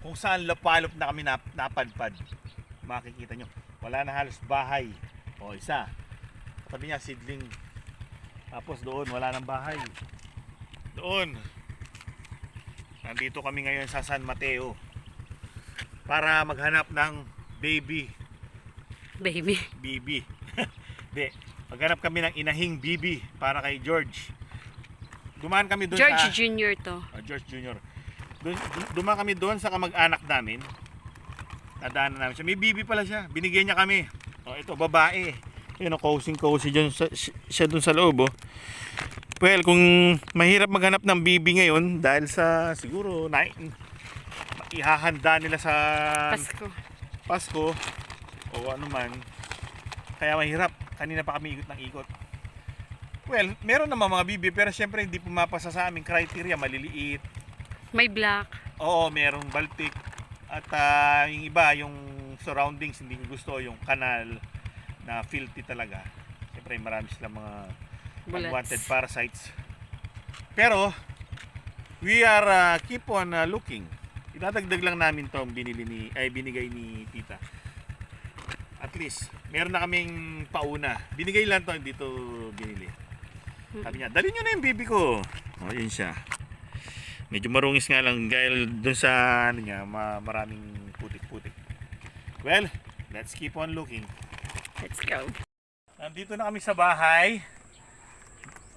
kung saan lapalop na kami nap, napadpad. Makikita nyo. Wala na halos bahay. O, isa. Sabi niya, sidling. Tapos doon, wala nang bahay. Doon. Nandito kami ngayon sa San Mateo. Para maghanap ng baby. Baby. Bibi. Hindi. Maghanap kami ng inahing Bibi para kay George. Dumaan kami doon George sa... Jr. to. Ah, George Jr. Doon, du- dumaan kami doon sa kamag-anak namin. Nadaanan namin siya. May bibi pala siya. Binigyan niya kami. Oh, ito, babae. Yun, oh, cozy cozy dyan sa, si- siya doon sa loob, oh. Well, kung mahirap maghanap ng bibi ngayon dahil sa siguro na, ihahanda nila sa Pasko. Pasko o ano man, kaya mahirap. Kanina pa kami ikot ng ikot. Well, meron naman mga bibi pero syempre hindi pumapasa sa aming criteria, maliliit. May black. Oo, merong baltik. At ah, yung iba, yung surroundings hindi ko gusto, yung kanal na filthy talaga. Syempre marami silang mga unwanted Bullets. parasites. Pero, we are uh, keep on uh, looking. Idadagdag lang namin to ang binili ni, ay binigay ni tita. At least, meron na kaming pauna. Binigay lang to, hindi to binili. Sabi niya, dali nyo na yung bibi ko. O, yun siya. Medyo marungis nga lang dahil dun sa ano niya, ma- maraming putik-putik. Well, let's keep on looking. Let's go. Nandito na kami sa bahay.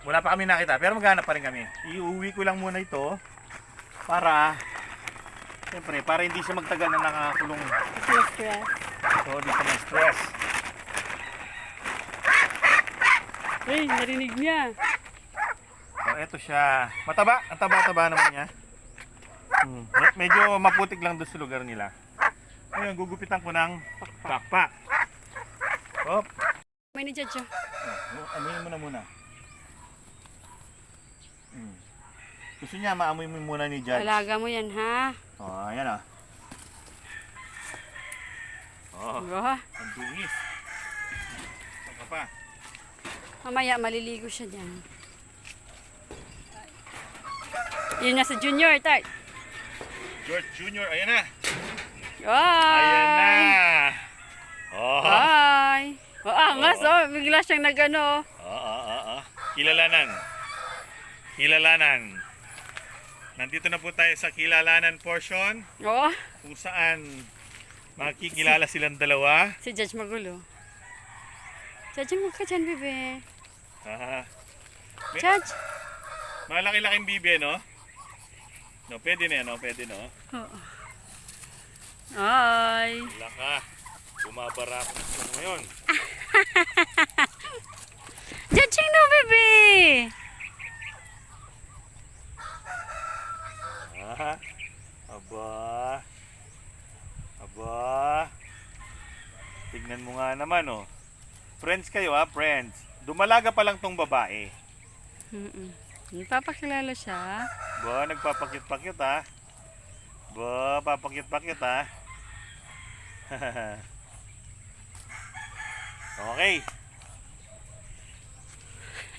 Wala pa kami nakita, pero maghanap pa rin kami. Iuwi ko lang muna ito para Siyempre, para hindi siya magtagal na nakakulong. Stress. So, hindi siya stress. Hey, narinig niya. Eto siya. Mataba. Ang taba-taba naman niya. Hmm. me- Medyo maputik lang doon sa lugar nila. Ngayon, gugupitan ko ng pakpak. Hop. May ni-judge oh. Oh, Amuyin mo na muna. Hmm. Gusto niya maamoy mo muna ni Judge. Alaga mo yan, ha? Oh, ayan ah. Oh, Diba? ang dungis. Saan ka pa? Mamaya, maliligo siya dyan. Yun na sa junior, Tart. George Jr., ayan na. Ay! Ayan na. Oh. Ay! Oh, angas, oh. Bigla siyang nagano. Oo, oo, oo. Kilalanan. Kilalanan. Nandito na po tayo sa kilalanan portion Oh, kung saan makikilala silang dalawa. si Judge Magulo. Judge, mo ka dyan, bebe. Ah, May- Judge. malaki-laking bibi, no? No, pwede na yan, no? Pwede, no? Oo. Ay! Wala ka. Bumabara ako sa ngayon. Judge, no, bebe! Ah, aba. Aba. Tignan mo nga naman, oh. Friends kayo, ha? Friends. Dumalaga pa lang tong babae. Mm-mm. Nagpapakilala siya. Ba, nagpapakit-pakit, ha? Ba, papakit-pakit, ha? okay.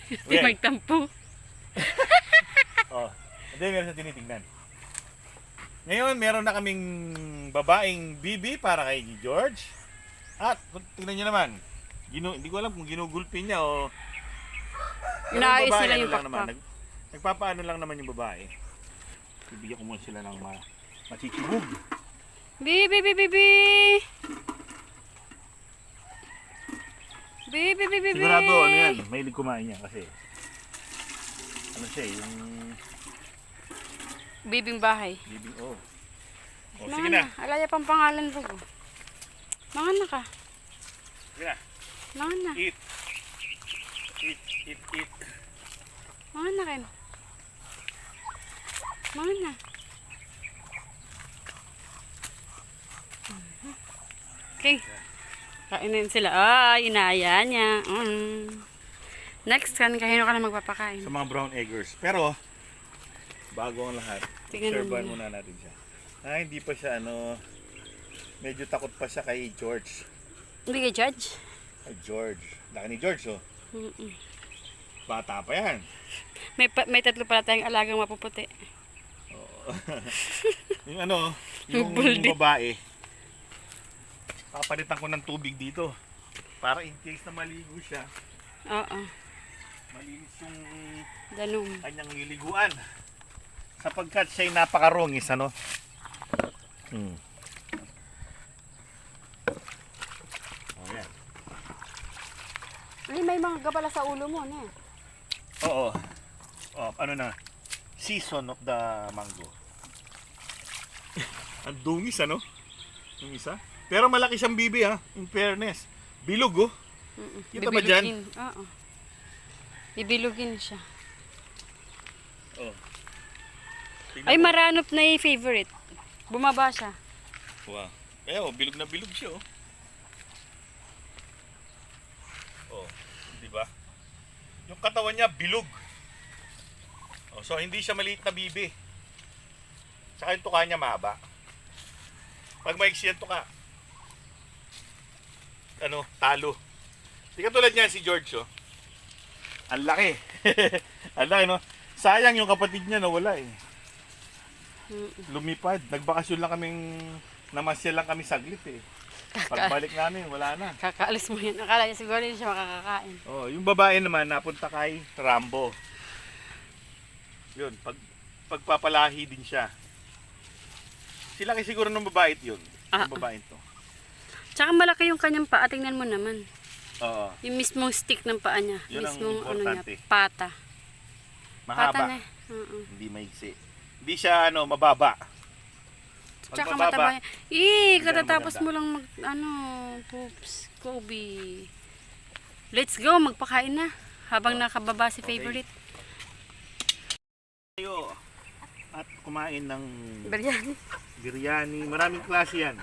Hindi Well. magtampo. Oh, hindi meron sa tinitingnan. Ngayon, meron na kaming babaeng bibi para kay George. At, tingnan niyo naman, ginu, hindi ko alam kung ginugulpin niya o... Inaayos nila ano yung naman, pakpak. nag, nagpapaano lang naman yung babae. Bibigyan ko muna sila ng ma, machichibug. Bibi, bibi, bibi! Bibi, bibi, bibi! Sigurado, ano yan, mahilig kumain niya kasi... Ano siya, yung Bibing bahay. bibing, oh. Oh, Mga sige na, Alaya pang pangalan ko. Mga na ka. sige na. Mga na. Eat. Eat, eat, eat. Mga na kin. Mga na. Mhm. Okay. Kainin sila. Ay, inaya niya. Mm. Next, kan kahino ka na magpapakain. sa mga brown eggers. Pero, bago ang lahat, Tingnan observehan mo muna natin siya. Ah, hindi pa siya, ano, medyo takot pa siya kay George. Hindi ka judge? Kay George. Laki ni George, oh. Mm-mm. Bata pa yan. May, pa- may tatlo pala tayong alagang mapuputi. Yung ano, yung Buldi. babae. Papalitan ko ng tubig dito. Para in case na maligo siya, Oo. malinis yung Danong. kanyang liliguan. Sapagkat siya'y napakarongis, ano? Hmm. Oh, yan. Ay, may mga gabala sa ulo mo, ne? Oo. Oh, ano na? Season of the mango. Ang dungis, ano? Yung isa. Pero malaki siyang bibi, ha? In fairness. Bilog, oh. Mm-mm. Kita ba dyan? Bibilugin. Oo. Bibilugin siya. Oh. Ay, mo. maranop na yung favorite. Bumaba siya. Wow. Eh, oh, bilog na bilog siya, oh. Oh, di ba? Yung katawan niya bilog. So hindi siya maliit na bibi. Saka yung tuka niya mahaba. Pag maiksi yung tuka, ano, talo. Di katulad niyan si George, oh. Ang laki. Ang laki, no? Sayang yung kapatid niya nawala, eh lumipad. Nagbakasyon lang kaming namasyal lang kami saglit eh. Pagbalik namin, wala na. Kakaalis mo yan. Akala niya siguro hindi siya makakakain. Oh, yung babae naman napunta kay Rambo. Yun, pag pagpapalahi din siya. Sila kasi siguro ng babae yun. Ah. Yung babae to. Tsaka malaki yung kanyang paa. Tingnan mo naman. Oo. Yung mismong stick ng paa niya. Yun ang mismong ano niya, pata. Pata Mahaba. na. Oo. Hindi maigsi. Hindi siya ano, mababa. Pag Tsaka mababa, mataba. Eh, katatapos mo lang mag, ano, poops, Kobe. Let's go, magpakain na. Habang nakababa si Okay. favorite. Tayo at kumain ng Biryani. biryani. Maraming klase yan.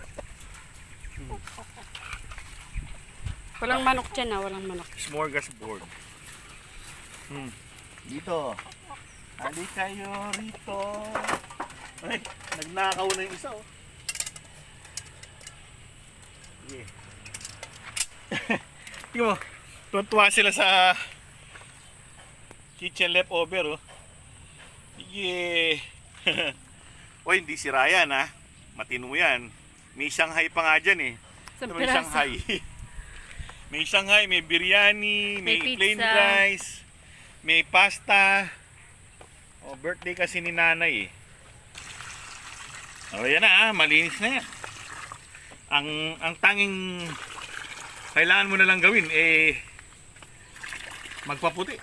Walang manok dyan ah, walang manok. smorgasbord. Hmm. Dito. Hali kayo rito. Ay, nagnakaw na yung isa oh. Yeah. Tingnan mo, tuwan-tuwa sila sa kitchen leftover oh. Yeah. Oy, hindi si Ryan ha. Matino yan. May Shanghai pa nga dyan eh. Isang may piraso. Shanghai. may Shanghai, may biryani, may, May plain rice, may pasta. Oh, birthday kasi ni nanay eh. Oh, yan na ah, malinis na yan. Ang ang tanging kailangan mo na lang gawin eh magpaputi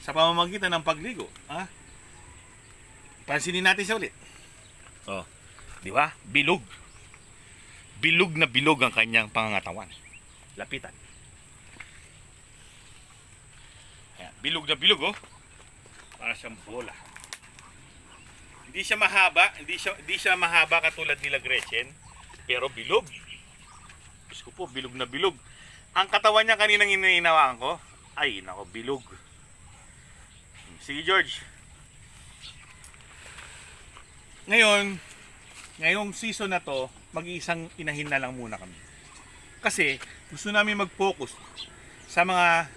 sa pamamagitan ng pagligo, ha? Pansinin natin siya ulit. Oh, di ba? Bilog. Bilog na bilog ang kanyang pangangatawan. Lapitan. Ayan, bilog na bilog oh. Para siyang bola. Hindi siya mahaba, hindi siya hindi siya mahaba katulad nila Gretchen, pero bilog. Ko po, bilog na bilog. Ang katawan niya kaninang ininawakan ko, ay nako, bilog. Sige George. Ngayon, ngayong season na to, mag-iisang inahin na lang muna kami. Kasi gusto namin mag-focus sa mga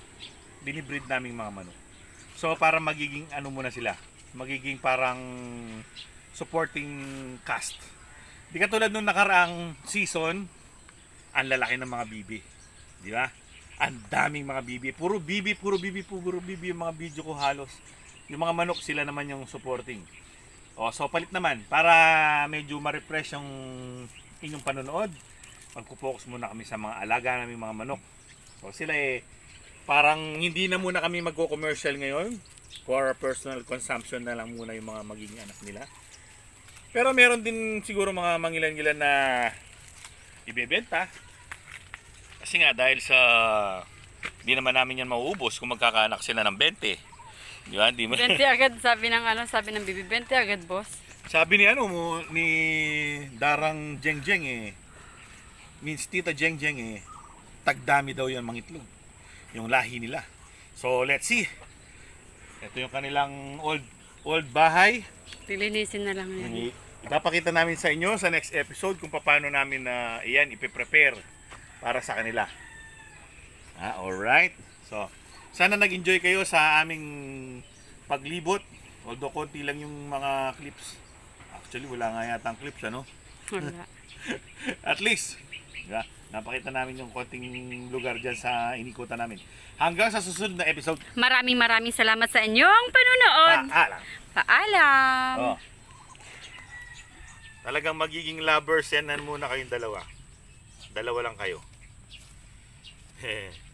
binibreed naming mga manok. So para magiging ano muna sila, magiging parang supporting cast. Di katulad nung nakaraang season, ang lalaki ng mga bibi. Di ba? Ang daming mga bibi. Puro bibi, puro bibi, puro bibi yung mga video ko halos. Yung mga manok sila naman yung supporting. O, so palit naman para medyo ma-refresh yung inyong panonood. Magpo-focus muna kami sa mga alaga naming mga manok. So sila eh parang hindi na muna kami magko-commercial ngayon. For personal consumption na lang muna yung mga magiging anak nila. Pero meron din siguro mga mangilan-ngilan na ibebenta. Kasi nga dahil sa hindi naman namin yan mauubos kung magkakaanak sila ng 20. Di ba? Di mo- 20 agad, sabi ng ano, sabi ng bibi. 20 agad, boss. Sabi ni ano mo, ni Darang Jeng Jeng eh, means Tita Jeng Jeng eh, tagdami daw yan mangitlog. Yung lahi nila. So, let's see. Ito yung kanilang old old bahay. Lilinisin na lang yan. I- Ipapakita namin sa inyo sa next episode kung paano namin na iyan ipiprepare para sa kanila. Ah, alright. So, sana nag-enjoy kayo sa aming paglibot. Although konti lang yung mga clips Actually, wala nga yata ang clips, ano? Wala. At least, yeah, napakita namin yung konting lugar dyan sa inikutan namin. Hanggang sa susunod na episode, Maraming maraming salamat sa inyong panunood. paalam! Paalam. Oh. Talagang magiging lovers yan muna kayong dalawa. Dalawa lang kayo.